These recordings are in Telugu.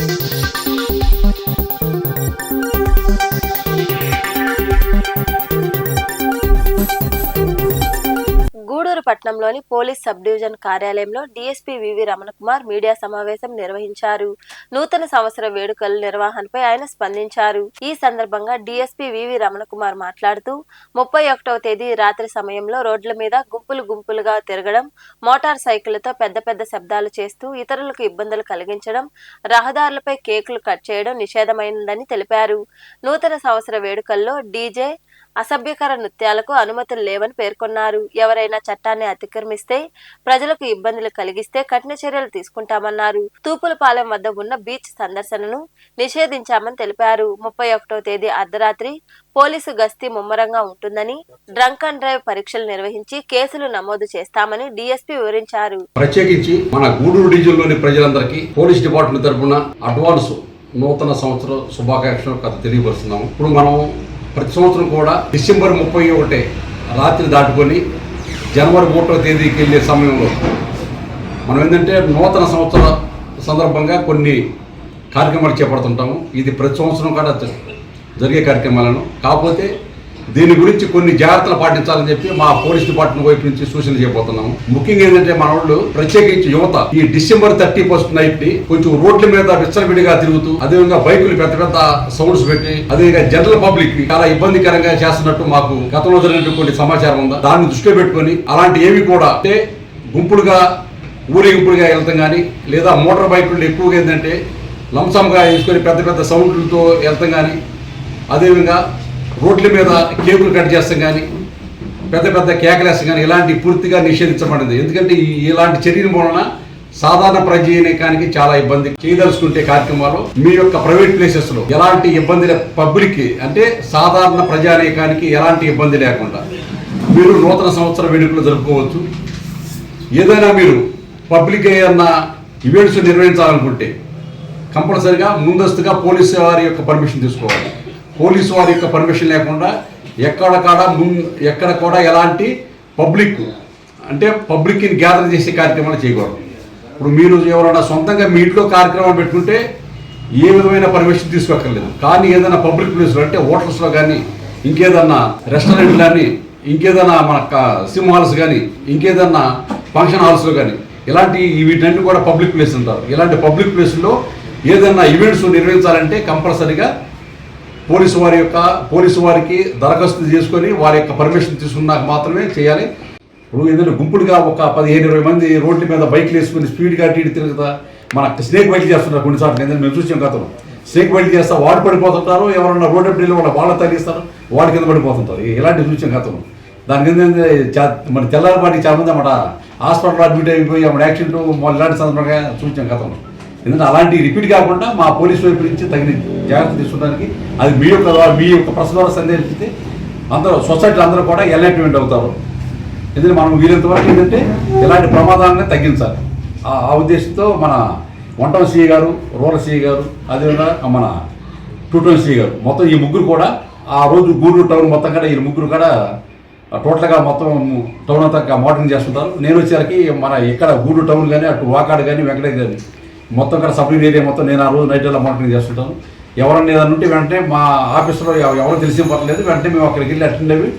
గూడూరు విశాఖపట్నంలోని పోలీస్ సబ్ డివిజన్ కార్యాలయంలో DSP V V Ramanakumar media సమావేశం నిర్వహించారు. నూతన సంవత్సర వేడుకల నిర్వహణపై ఆయన స్పందించారు. ఈ సందర్భంగా డీఎస్పీ వివి రమణకుమార్ మాట్లాడుతూ ముప్పై ఒకటవ తేదీ రాత్రి సమయంలో రోడ్ల మీద గుంపులు గుంపులుగా తిరగడం మోటార్ సైకిళ్ళతో పెద్ద పెద్ద శబ్దాలు చేస్తూ ఇతరులకు ఇబ్బందులు కలిగించడం రహదారులపై కేకులు కట్ చేయడం నిషేధమైందని తెలిపారు. నూతన సంవత్సర వేడుకల్లో డీజే అసభ్యకర నృత్యాలకు అనుమతులు లేవని పేర్కొన్నారు. ఎవరైనా చట్టాన్ని అతిక్రమిస్తే ప్రజలకు ఇబ్బందులు కలిగిస్తే కఠిన చర్యలు తీసుకుంటామన్నారు. తూపులపాలెం వద్ద ఉన్న బీచ్ సందర్శనను నిషేధించామని తెలిపారు. ముప్పై ఒకటో తేదీ అర్ధరాత్రి పోలీసు గస్తీ ముమ్మరంగా ఉంటుందని డ్రంక్ అండ్ డ్రైవ్ పరీక్షలు నిర్వహించి కేసులు నమోదు చేస్తామని డీఎస్పీ వివరించారు. ప్రత్యేకించి మన గూడూరు డివిజన్లోని ప్రజలందరికీ పోలీస్ డిపార్ట్మెంట్ తరఫున అడ్వాన్స్ నూతన సంవత్సర శుభాకాంక్షలు కథ తెలియపరుస్తున్నాము. ఇప్పుడు మనం ప్రతి సంవత్సరం కూడా డిసెంబర్ ముప్పై ఒకటి రాత్రి దాటుకొని జనవరి ఒకటో తేదీకి వెళ్ళే సమయంలో మనం ఏంటంటే నూతన సంవత్సర సందర్భంగా కొన్ని కార్యక్రమాలు చేపడుతుంటాము. ఇది ప్రతి సంవత్సరం కూడా జరిగే కార్యక్రమాలను. కాకపోతే దీని గురించి కొన్ని జాగ్రత్తలు పాటించాలని చెప్పి మా పోలీస్ డిపార్ట్మెంట్ వైపు నుంచి సూచన చేయబోతున్నాము ముఖ్యంగా ఏంటంటే మన వాళ్ళు ప్రత్యేకించి యువత ఈ డిసెంబర్ థర్టీ ఫస్ట్ నైట్ని కొంచెం రోడ్ల మీద విచ్చలవిడిగా తిరుగుతూ అదేవిధంగా బైకులు పెద్ద పెద్ద సౌండ్స్ పెట్టి అదేవిధంగా జనరల్ పబ్లిక్ చాలా ఇబ్బందికరంగా చేస్తున్నట్టు మాకు గతంలో జరిగినటువంటి కొన్ని సమాచారం ఉందా? దాన్ని దృష్టిలో పెట్టుకొని అలాంటి ఏవి కూడా అంటే గుంపులుగా ఊరేగింపులుగా వెళ్తాం కానీ లేదా మోటార్ బైకులు ఎక్కువగా ఏంటంటే లంసంగా వేసుకొని పెద్ద పెద్ద సౌండ్లతో వెళ్తాం కానీ అదేవిధంగా రోడ్ల మీద కేకులు కట్ చేస్తాం కానీ పెద్ద పెద్ద కేకలేస్తాం కానీ ఇలాంటి పూర్తిగా నిషేధించబడింది. ఎందుకంటే ఇలాంటి చర్యల వలన సాధారణ ప్రజానీకానికి చాలా ఇబ్బంది చేయదలుచుకుంటే కార్యక్రమాలు మీ యొక్క ప్రైవేట్ ప్లేసెస్లో ఎలాంటి ఇబ్బంది పబ్లిక్ అంటే సాధారణ ప్రజానీకానికి ఎలాంటి ఇబ్బంది లేకుండా మీరు నూతన సంవత్సర వేడుకలు జరుపుకోవచ్చు. ఏదైనా మీరు పబ్లిక్ ఏదన్నా ఈవెంట్స్ నిర్వహించాలనుకుంటే కంపల్సరిగా ముందస్తుగా పోలీసు వారి యొక్క పర్మిషన్ తీసుకోవాలి. పోలీసు వారి యొక్క పర్మిషన్ లేకుండా ఎక్కడ కాడ ముం ఎక్కడ కూడా ఎలాంటి పబ్లిక్ అంటే పబ్లిక్ని గ్యాదర్ చేసే కార్యక్రమాలు చేయకూడదు. ఇప్పుడు మీరు ఎవరైనా సొంతంగా మీ ఇంట్లో కార్యక్రమం పెట్టుకుంటే ఏ విధమైన పర్మిషన్ తీసుకోక్కర్లేదు. కానీ ఏదైనా పబ్లిక్ ప్లేస్లో అంటే హోటల్స్లో కానీ ఇంకేదన్నా రెస్టారెంట్ కానీ ఇంకేదన్నా మన సిమ్ సినిమా హాల్స్ కానీ ఇంకేదన్నా ఫంక్షన్ హాల్స్లో కానీ ఇలాంటి వీటన్ని కూడా పబ్లిక్ ప్లేస్ ఉంటారు ఇలాంటి పబ్లిక్ ప్లేస్లో ఏదైనా ఈవెంట్స్ నిర్వహించాలంటే కంపల్సరీగా పోలీసు వారి యొక్క పోలీసు వారికి దరఖాస్తు చేసుకొని వారి యొక్క పర్మిషన్ తీసుకున్నాక మాత్రమే చేయాలి. ఇప్పుడు ఏదైనా గుంపుడుగా ఒక పదిహేను ఇరవై మంది రోడ్ల మీద బైక్లు వేసుకుని స్పీడ్గా టీడి తిరుగుతా మన స్నేక్ బైక్ చేస్తున్నారు కొన్నిసార్లు. ఏంటంటే మేము చూసాం గతంలో. స్నేక్ బైక్ చేస్తా వాడు పడిపోతుంటారు ఎవరన్నా రోడ్డు ఎప్పుడు వాళ్ళ వాళ్ళ తగ్గిస్తారు వాడి కింద పడిపోతుంటారు. ఇలాంటివి చూసాం గతంలో. దాని కింద మన చా- మన చాలా మంది అన్నమాట హాస్పిటల్ అడ్మిట్ అయిపోయి అప్పుడు యాక్సిడెంట్ ఇలాంటి సందర్భంగా చూసాం గతంలో. ఎందుకంటే అలాంటి రిపీట్ కాకుండా మా పోలీసు వైపు నుంచి తగిన జాగ్రత్త తీసుకోవడానికి అది మీ యొక్క ద్వారా మీ యొక్క ప్రశ్న ద్వారా సందేశిస్తే అందరూ సొసైటీ అందరూ కూడా ఎలర్ట్మెంట్ అవుతారు. ఎందుకంటే మనం వీలంత వరకు ఏంటంటే ఇలాంటి ప్రమాదాలను తగ్గించాలి. ఆ ఉద్దేశంతో మన వంటల సిఐ గారు రూరల్ సిఐ గారు అదేవిధంగా మన టూ టౌన్ సిఐ గారు మొత్తం ఈ ముగ్గురు కూడా ఆ రోజు గూడూరు టౌన్ మొత్తం కూడా ఈ ముగ్గురు కూడా టోటల్గా మొత్తం టౌన్ అంతా మోడలింగ్ చేస్తుంటారు. నేను వచ్చేసరికి మన ఇక్కడ గూడూరు టౌన్ కానీ అటు వాకాడు కానీ వెంకటగిరి కానీ మొత్తం ఇక్కడ సబ్మిట్ ఏరియా మొత్తం నేను ఆ రోజు నైట్ అలా మానిటరింగ్ చేస్తుంటాను. ఎవరన్నా ఏదైనా ఉంటే వెంటనే మా ఆఫీస్లో ఎవరు తెలిసి పర్లేదు వెంటనే మేము అక్కడికి వెళ్ళి అటెండ్ అయ్యి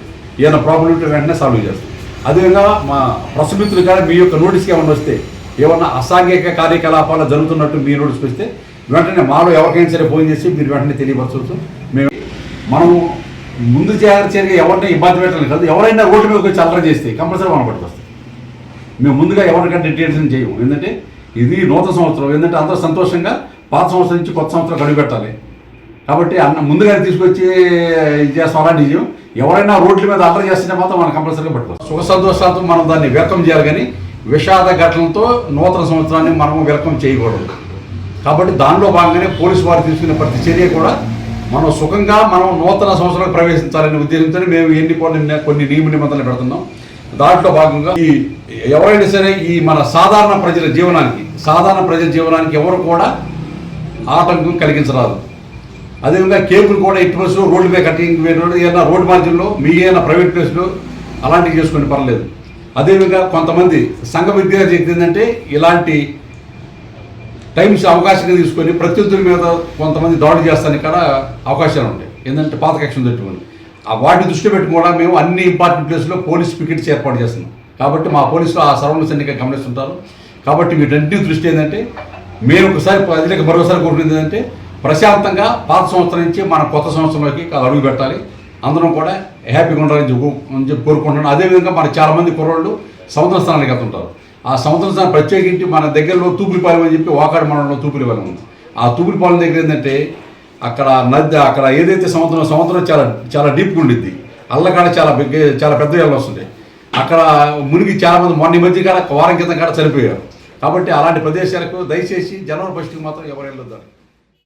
ఏదైనా ప్రాబ్లం ఉంటే వెంటనే సాల్వ్ చేస్తాం. అదేవిధంగా మా ప్రసమిత్రులు కానీ మీ యొక్క నోటీస్కి ఏమైనా వస్తే ఏమన్నా అసాంఘిక కార్యకలాపాలు జరుగుతున్నట్టు మీ నోటీస్కి వస్తే వెంటనే మాలో ఎవరికైనా సరే ఫోన్ చేసి మీరు వెంటనే తెలియపరచవచ్చు. మేము మనము ముందు చేయాల్సిన ఎవరిని ఇబ్బంది పెట్టాలి కాదు ఎవరైనా రోడ్డు మీద వచ్చి అల్లరి చేస్తే కంపల్సరీ మనం పట్టుకొస్తాం. మేము ముందుగా ఎవరికంటే డిటెన్షన్ చేయము. ఎందుకంటే ఇది నూతన సంవత్సరం. ఏంటంటే అందరూ సంతోషంగా పాత సంవత్సరం నుంచి కొత్త సంవత్సరం గడువు పెట్టాలి. కాబట్టి అన్న ముందుగానే తీసుకొచ్చి ఇది చేస్తాం అలాంటి ఎవరైనా రోడ్ల మీద అల్లరి చేస్తే మాత్రం మనం కంపల్సరీగా పట్టుకోవాలి. సుఖ సంతోషాలతో మనం దాన్ని వెల్కమ్ చేయాలి కానీ విషాద ఘటనలతో నూతన సంవత్సరాన్ని మనం వెల్కమ్ చేయకూడదు. కాబట్టి దానిలో భాగంగానే పోలీసు వారు తీసుకునే ప్రతి చర్య కూడా మనం సుఖంగా మనం నూతన సంవత్సరాలకు ప్రవేశించాలనే ఉద్దేశంతో మేము ఎన్ని కొన్ని కొన్ని నియమ నిబంధనలు పెడుతున్నాం. దాంట్లో భాగంగా ఈ ఎవరైనా సరే ఈ మన సాధారణ ప్రజల జీవనానికి సాధారణ ప్రజల జీవనానికి ఎవరు కూడా ఆటంకం కలిగించరాదు. అదేవిధంగా కేబుల్ కూడా ఇటు బస్సులో రోడ్డు మీద కట్టింగ్ ఏదైనా రోడ్డు మార్జిన్లో మీ ఏదైనా ప్రైవేట్ ప్లేస్లో అలాంటివి చేసుకుని పర్లేదు. అదేవిధంగా కొంతమంది సంఘ విద్యార్థి ఏంటంటే ఇలాంటి టైమ్స్ అవకాశంగా తీసుకొని ప్రత్యర్థుల మీద కొంతమంది దాడి చేస్తానికి కూడా అవకాశాలు ఉంటాయి. ఏంటంటే పాత కక్షలు తట్టుకొని ఆ వాటి దృష్టిలో పెట్టుకోవడం మేము అన్ని ఇంపార్టెంట్ ప్లేస్లో పోలీస్ పికెట్స్ ఏర్పాటు చేస్తున్నాం. కాబట్టి మా పోలీసులు ఆ సరౌండింగ్స్ అన్ని గమనిస్తుంటారు కాబట్టి వీటన్నిటి దృష్టి ఏంటంటే మీరు ఒకసారి ప్రజలకు మరోసారి కోరుకునేది ఏంటంటే ప్రశాంతంగా పాత సంవత్సరం నుంచి మన కొత్త సంవత్సరంలోకి అడుగు పెట్టాలి. అందరం కూడా హ్యాపీగా ఉండాలని చెప్పి కోరుకుంటున్నాను అదేవిధంగా మన చాలామంది కుర్రోళ్ళు సముద్ర స్థానానికి వెళ్తుంటారు. ఆ సముద్ర స్థానం ప్రత్యేకించి మన దగ్గరలో తూపులపాలెం అని చెప్పి వాకాడు మండలంలో తూపులపాలెం ఉంది. ఆ తూపులపాలెం దగ్గర ఏంటంటే అక్కడ నది అక్కడ ఏదైతే సముద్రం సముద్రం చాలా చాలా డీప్గా ఉండిద్ది. అల్లకాడ చాలా బిగ్ చాలా పెద్ద ఎళ్ళు వస్తుంది. అక్కడ మునిగి చాలా మంది మొన్న మధ్య కాడ వారం కింద కాడ చనిపోయారు. కాబట్టి అలాంటి ప్రదేశాలకు దయచేసి జనవరి ఫస్ట్కి మాత్రం ఎవరు వెళ్ళొద్దు